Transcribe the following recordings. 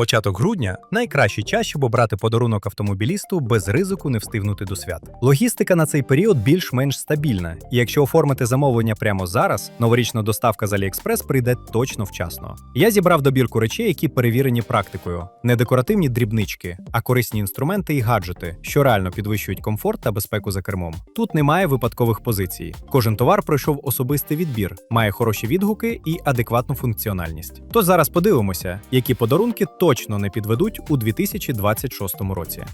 Початок грудня найкращий час, щоб обрати подарунок автомобілісту без ризику не встигнути до свят. Логістика на цей період більш-менш стабільна, і якщо оформити замовлення прямо зараз, новорічна доставка з AliExpress прийде точно вчасно. Я зібрав добірку речей, які перевірені практикою, не декоративні дрібнички, а корисні інструменти і гаджети, що реально підвищують комфорт та безпеку за кермом. Тут немає випадкових позицій. Кожен товар пройшов особистий відбір, має хороші відгуки і адекватну функціональність. Тож зараз подивимося, які подарунки точно не підведуть у 2026 році.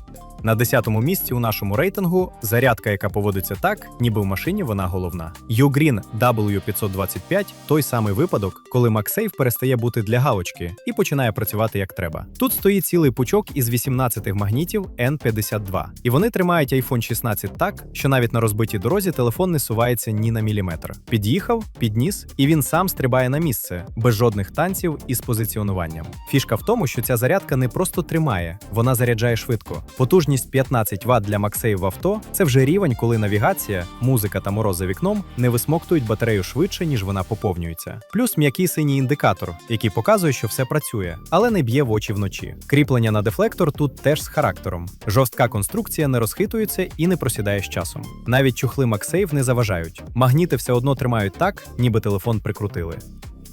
На 10-му місці у нашому рейтингу зарядка, яка поводиться так, ніби в машині вона головна. Ugreen W525 той самий випадок, коли MagSafe перестає бути для галочки і починає працювати як треба. Тут стоїть цілий пучок із 18 магнітів N52, і вони тримають iPhone 16 так, що навіть на розбитій дорозі телефон не сувається ні на міліметр. Під'їхав, підніс, і він сам стрибає на місце без жодних танців із позиціонуванням. Фішка в тому, що ця зарядка не просто тримає, вона заряджає швидко. Потужність 15 Вт для MagSafe в авто це вже рівень, коли навігація, музика та мороз за вікном не висмоктують батарею швидше, ніж вона поповнюється. Плюс м'який синій індикатор, який показує, що все працює, але не б'є в очі вночі. Кріплення на дефлектор тут теж з характером. Жорстка конструкція не розхитується і не просідає з часом. Навіть чухли MagSafe не заважають. Магніти все одно тримають так, ніби телефон прикрутили.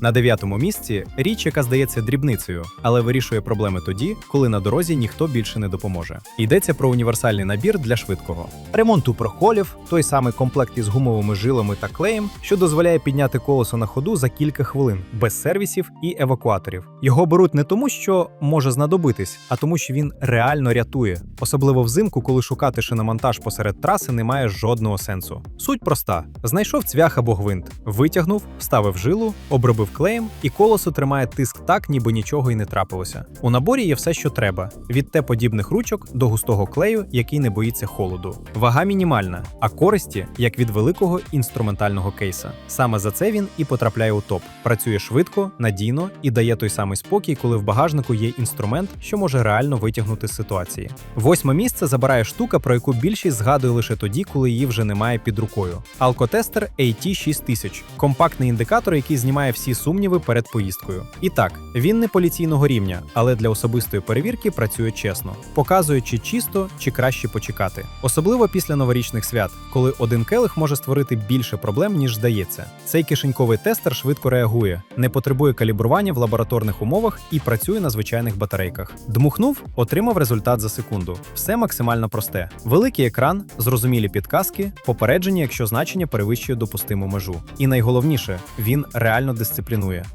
На дев'ятому місці річ, яка здається дрібницею, але вирішує проблеми тоді, коли на дорозі ніхто більше не допоможе. Йдеться про універсальний набір для швидкого. ремонту прохолів, той самий комплект із гумовими жилами та клеєм, що дозволяє підняти колесо на ходу за кілька хвилин, без сервісів і евакуаторів. Його беруть не тому, що може знадобитись, а тому, що він реально рятує, особливо взимку, коли шукати шиномонтаж посеред траси не має жодного сенсу. Суть проста: знайшов цвях або гвинт, витягнув, вставив жилу, обробив клеєм, і колесо тримає тиск так, ніби нічого й не трапилося. У наборі є все, що треба: від Т-подібних ручок до густого клею, який не боїться холоду. Вага мінімальна, а користі як від великого інструментального кейса. Саме за це він і потрапляє у топ. Працює швидко, надійно і дає той самий спокій, коли в багажнику є інструмент, що може реально витягнути з ситуації. Восьме місце забирає штука, про яку більшість згадує лише тоді, коли її вже немає під рукою. Алкотестер AT6000 – компактний індикатор, який знімає всі сумніви перед поїздкою. І так, він не поліційного рівня, але для особистої перевірки працює чесно, показує, чи чисто, чи краще почекати. Особливо після новорічних свят, коли один келих може створити більше проблем, ніж здається. Цей кишеньковий тестер швидко реагує, не потребує калібрування в лабораторних умовах і працює на звичайних батарейках. Дмухнув, отримав результат за секунду. Все максимально просте: великий екран, зрозумілі підказки, попередження, якщо значення перевищує допустиму межу. І найголовніше, він реально дисциплінує.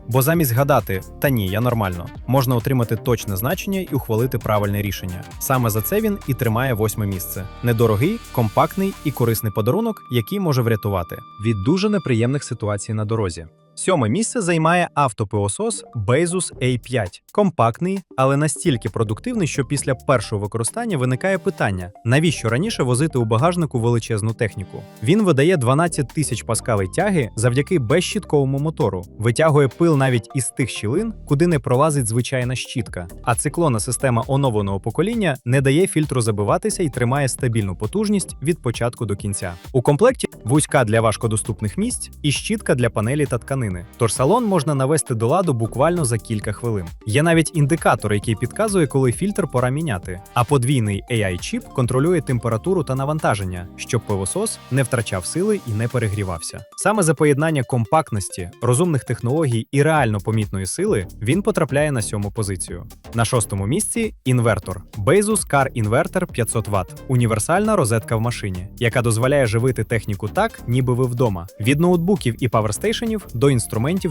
Бо замість гадати та ні, я нормально, можна отримати точне значення і ухвалити правильне рішення. Саме за це він і тримає восьме місце. Недорогий, компактний і корисний подарунок, який може врятувати від дуже неприємних ситуацій на дорозі. Сьоме місце займає автопилосос Bezus A5. Компактний, але настільки продуктивний, що після першого використання виникає питання: навіщо раніше возити у багажнику величезну техніку? Він видає 12 тисяч паскалей тяги завдяки безщітковому мотору, витягує пил навіть із тих щілин, куди не пролазить звичайна щітка. А циклонна система оновленого покоління не дає фільтру забиватися і тримає стабільну потужність від початку до кінця. У комплекті вузька для важкодоступних місць і щітка для панелі та тканини. Тож салон можна навести до ладу буквально за кілька хвилин. Є навіть індикатор, який підказує, коли фільтр пора міняти. А подвійний AI-чіп контролює температуру та навантаження, щоб пилосос не втрачав сили і не перегрівався. Саме за поєднання компактності, розумних технологій і реально помітної сили він потрапляє на сьому позицію. На шостому місці інвертор Bezus Car Inverter 500 Вт. універсальна розетка в машині, яка дозволяє живити техніку так, ніби ви вдома. Від ноутбуків і паверстейшенів до інструментів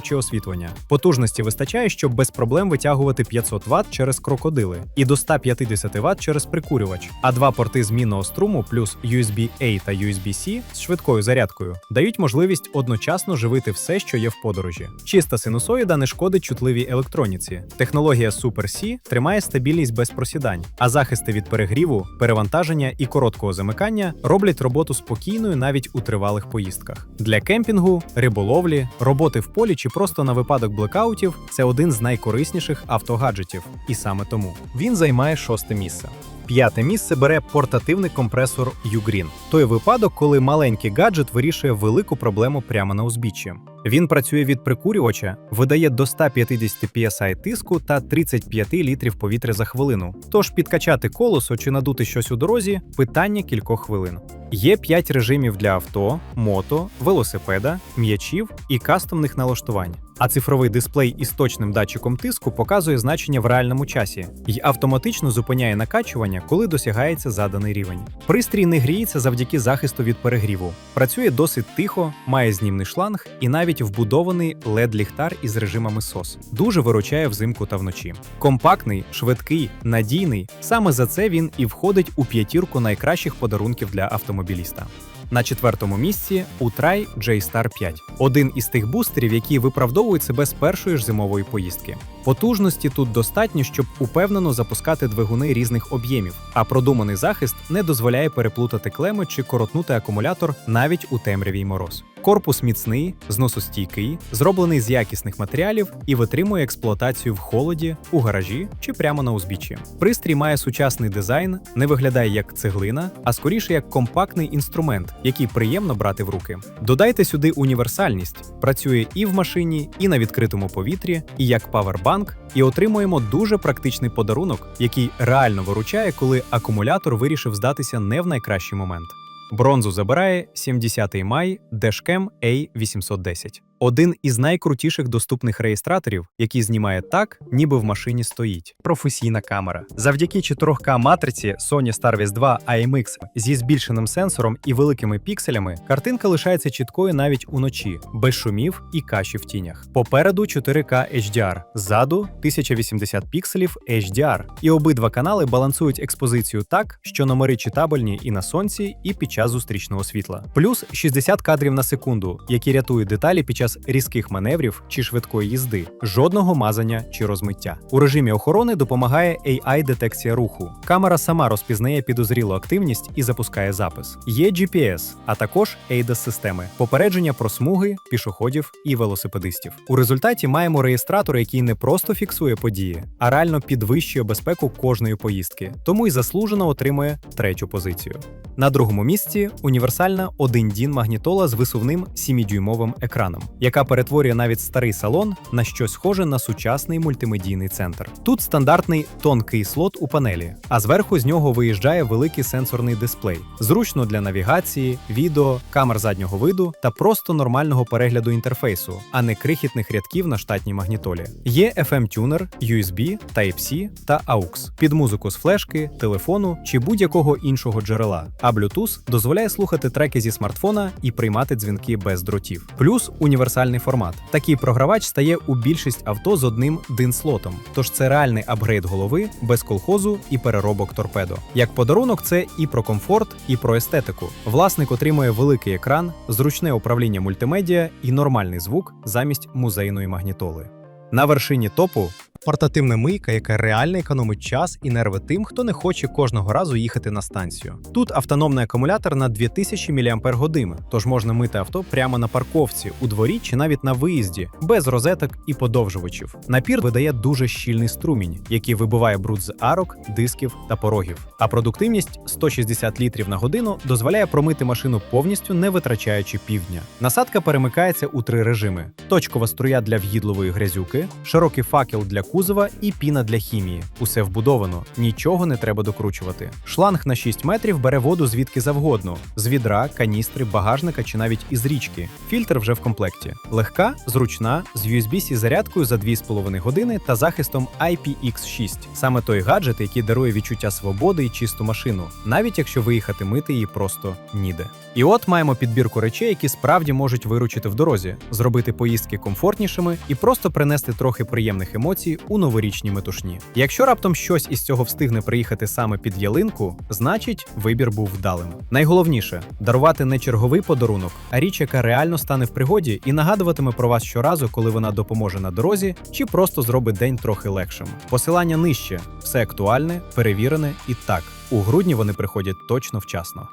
чи освітлення. Потужності вистачає, щоб без проблем витягувати 500 Вт через крокодили і до 150 Вт через прикурювач. А два порти змінного струму плюс USB-A та USB-C з швидкою зарядкою дають можливість одночасно живити все, що є в подорожі. Чиста синусоїда не шкодить чутливій електроніці. Технологія Super C тримає стабільність без просідань, а захисти від перегріву, перевантаження і короткого замикання роблять роботу спокійною навіть у тривалих поїздках. Для кемпінгу, риболовлі, роботи в полі чи просто на випадок блекаутів це один з найкорисніших автогаджетів. І саме тому він займає шосте місце. П'яте місце бере портативний компресор Ugreen. Той випадок, коли маленький гаджет вирішує велику проблему прямо на узбіччі. Він працює від прикурювача, видає до 150 PSI тиску та 35 літрів повітря за хвилину. Тож підкачати колесо чи надути щось у дорозі питання кількох хвилин. Є 5 режимів для авто, мото, велосипеда, м'ячів і кастомних налаштувань. А цифровий дисплей із точним датчиком тиску показує значення в реальному часі і автоматично зупиняє накачування, коли досягається заданий рівень. Пристрій не гріється завдяки захисту від перегріву. Працює досить тихо, має знімний шланг і навіть вбудований led ліхтар із режимами SOS. Дуже виручає взимку та вночі. Компактний, швидкий, надійний. Саме за це він і входить у п'ятірку найкращих подарунків для автомобіліста. На четвертому місці Утрай J-Star 5 один із тих бустерів, які виправдовують себе з першої ж зимової поїздки. Потужності тут достатньо, щоб упевнено запускати двигуни різних об'ємів, а продуманий захист не дозволяє переплутати клеми чи коротнути акумулятор навіть у темряві й мороз. Корпус міцний, зносостійкий, зроблений з якісних матеріалів і витримує експлуатацію в холоді, у гаражі чи прямо на узбіччі. Пристрій має сучасний дизайн, не виглядає як цеглина, а скоріше як компактний інструмент, який приємно брати в руки. Додайте сюди універсальність, працює і в машині, і на відкритому повітрі, і як павербанк, і отримуємо дуже практичний подарунок, який реально виручає, коли акумулятор вирішив здатися не в найкращий момент. Бронзу забирає 70-й май Dashcam A810. Один із найкрутіших доступних реєстраторів, який знімає так, ніби в машині стоїть. Професійна камера. Завдяки 4К матриці Sony Starvis 2 IMX зі збільшеним сенсором і великими пікселями, картинка лишається чіткою навіть уночі, без шумів і каші в тінях. Попереду 4К HDR, ззаду 1080 пікселів HDR. І обидва канали балансують експозицію так, що номери читабельні і на сонці, і під час зустрічного світла. Плюс 60 кадрів на секунду, які рятують деталі під час різких маневрів чи швидкої їзди, жодного мазання чи розмиття. У режимі охорони допомагає AI-детекція руху. Камера сама розпізнає підозрілу активність і запускає запис. Є GPS, а також ADAS-системи, попередження про смуги, пішоходів і велосипедистів. У результаті маємо реєстратор, який не просто фіксує події, а реально підвищує безпеку кожної поїздки, тому й заслужено отримує третю позицію. На другому місці універсальна 1 дін магнітола з висувним 7-дюймовим екраном, яка перетворює навіть старий салон на щось схоже на сучасний мультимедійний центр. Тут стандартний тонкий слот у панелі, а зверху з нього виїжджає великий сенсорний дисплей, зручно для навігації, відео, камер заднього виду та просто нормального перегляду інтерфейсу, а не крихітних рядків на штатній магнітолі. Є FM-тюнер, USB, Type-C та AUX під музику з флешки, телефону чи будь-якого іншого джерела. А Bluetooth дозволяє слухати треки зі смартфона і приймати дзвінки без дротів. Плюс універсальний формат. Такий програвач стає у більшість авто з одним дин-слотом. Тож це реальний апгрейд голови без колхозу і переробок торпедо. Як подарунок, це і про комфорт, і про естетику. Власник отримує великий екран, зручне управління мультимедіа і нормальний звук замість музейної магнітоли. На вершині топу Портативна мийка, яка реально економить час і нерви тим, хто не хоче кожного разу їхати на станцію. Тут автономний акумулятор на 2000 мАч, тож можна мити авто прямо на парковці, у дворі чи навіть на виїзді, без розеток і подовжувачів. Напір видає дуже щільний струмінь, який вибиває бруд з арок, дисків та порогів. А продуктивність 160 літрів на годину дозволяє промити машину повністю, не витрачаючи півдня. Насадка перемикається у три режими: точкова струя для в'їдливої грязюки, широкий факел для кузова і піна для хімії. Усе вбудовано, нічого не треба докручувати. Шланг на 6 метрів бере воду звідки завгодно: з відра, каністри, багажника чи навіть із річки. Фільтр вже в комплекті. Легка, зручна, з USB-C зарядкою за 2,5 години та захистом IPX6. Саме той гаджет, який дарує відчуття свободи і чисту машину, навіть якщо виїхати мити її просто ніде. І от маємо підбірку речей, які справді можуть виручити в дорозі, зробити поїздки комфортнішими і просто принести трохи приємних емоцій у новорічній метушні. Якщо раптом щось із цього встигне приїхати саме під ялинку, значить вибір був вдалим. Найголовніше дарувати не черговий подарунок, а річ, яка реально стане в пригоді і нагадуватиме про вас щоразу, коли вона допоможе на дорозі, чи просто зробить день трохи легшим. Посилання нижче, все актуальне, перевірене і так. У грудні вони приходять точно вчасно.